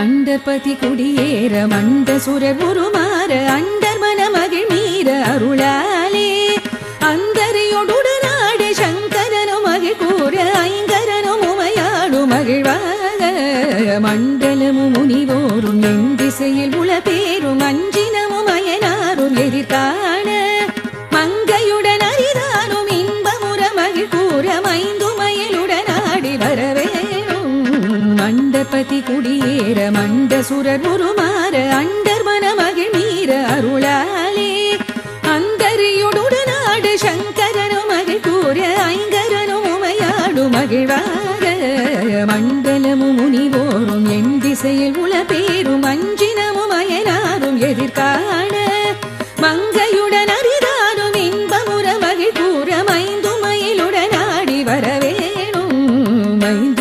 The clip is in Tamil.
அண்டபதி குடியேற மண்ட சுரர் உருமாற அண்டர் மனமகிழ் மீற அருளாலே. அந்தரியோடுடனாடு சங்கரனும் மகிழ் கூற ஐங்கரனும் உமையாடு மகிழ்வாக. மண்டலமும் முனிவோரும் என் திசையில் உள பேரும் அஞ்சினமும் அயனாரும் எதிர்காண. மங்கையுடன் அரிதானும் இன்பமுற மகிழ் கூற மை மண்டபதி குடியேற மண்டசுரர் உருமாற அண்டர் மனமகிழ் மீற அருளாலே. அந்தரியுடனாடு சங்கரனும் மகிழ் கூற ஐங்கரனும் உமையாடும் மகிழ்வாக. மண்டலமும் முனிவோரும் என் திசையில் உள பேரும் அஞ்சினமும் அயனாரும் எதிர்காண. மங்கையுடன் அறிதாரும் இன்பமுற மகிழ் கூற மைந்துமையிலுடன் ஆடி வரவேணும். மைந்து